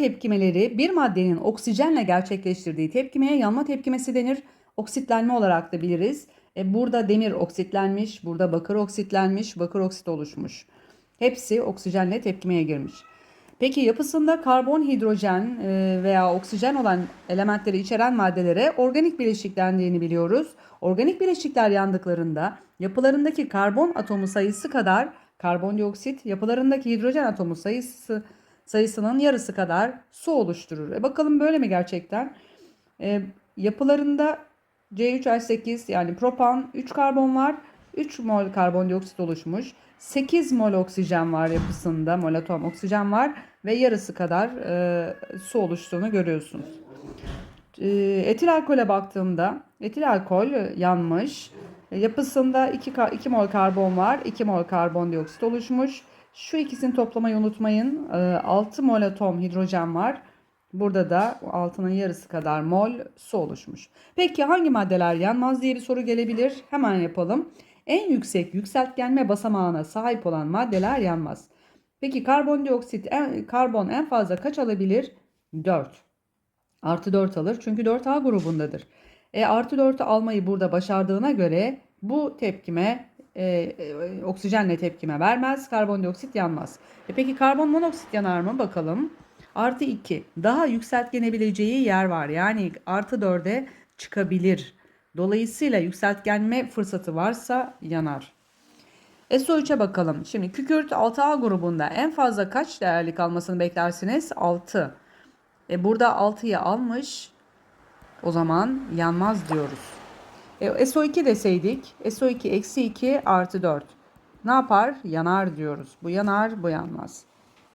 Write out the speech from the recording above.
tepkimeleri bir maddenin oksijenle gerçekleştirdiği tepkimeye yanma tepkimesi denir. Oksitlenme olarak da biliriz. E, burada demir oksitlenmiş, burada bakır oksitlenmiş, bakır oksit oluşmuş. Hepsi oksijenle tepkimeye girmiş. Peki yapısında karbon, hidrojen e, veya oksijen olan elementleri içeren maddelere organik bileşik dendiğini biliyoruz. Organik bileşikler yandıklarında yapılarındaki karbon atomu sayısı kadar karbondioksit, yapılarındaki hidrojen atomu sayısı sayısının yarısı kadar su oluşturur. E bakalım böyle mi gerçekten? E, yapılarında C3H8 yani propan 3 karbon var. 3 mol karbondioksit oluşmuş. 8 mol oksijen var yapısında. Mol atom oksijen var ve yarısı kadar e, su oluştuğunu görüyorsunuz. E, etil alkole baktığımda etil alkol yanmış. E, yapısında 2, 2 mol karbon var. 2 mol karbondioksit oluşmuş. Şu ikisini toplamayı unutmayın. E, 6 mol atom hidrojen var. Burada da altının yarısı kadar mol su oluşmuş. Peki hangi maddeler yanmaz diye bir soru gelebilir. Hemen yapalım. En yüksek yükseltgenme basamağına sahip olan maddeler yanmaz. Peki karbondioksit, en, karbon en fazla kaç alabilir? 4. Artı 4 alır çünkü 4A grubundadır. E, artı 4'ü almayı burada başardığına göre bu tepkime e, e, oksijenle tepkime vermez. Karbondioksit yanmaz. E, peki karbon monoksit yanar mı? Bakalım. Artı 2. Daha yükseltgenebileceği yer var. Yani artı 4'e çıkabilir. Dolayısıyla yükseltgenme fırsatı varsa yanar. SO3'e bakalım. Şimdi kükürt 6A grubunda en fazla kaç değerlik almasını beklersiniz? 6. E burada 6'yı almış. O zaman yanmaz diyoruz. E, SO2 deseydik SO2 eksi 2 artı 4. Ne yapar? Yanar diyoruz. Bu yanar, bu yanmaz.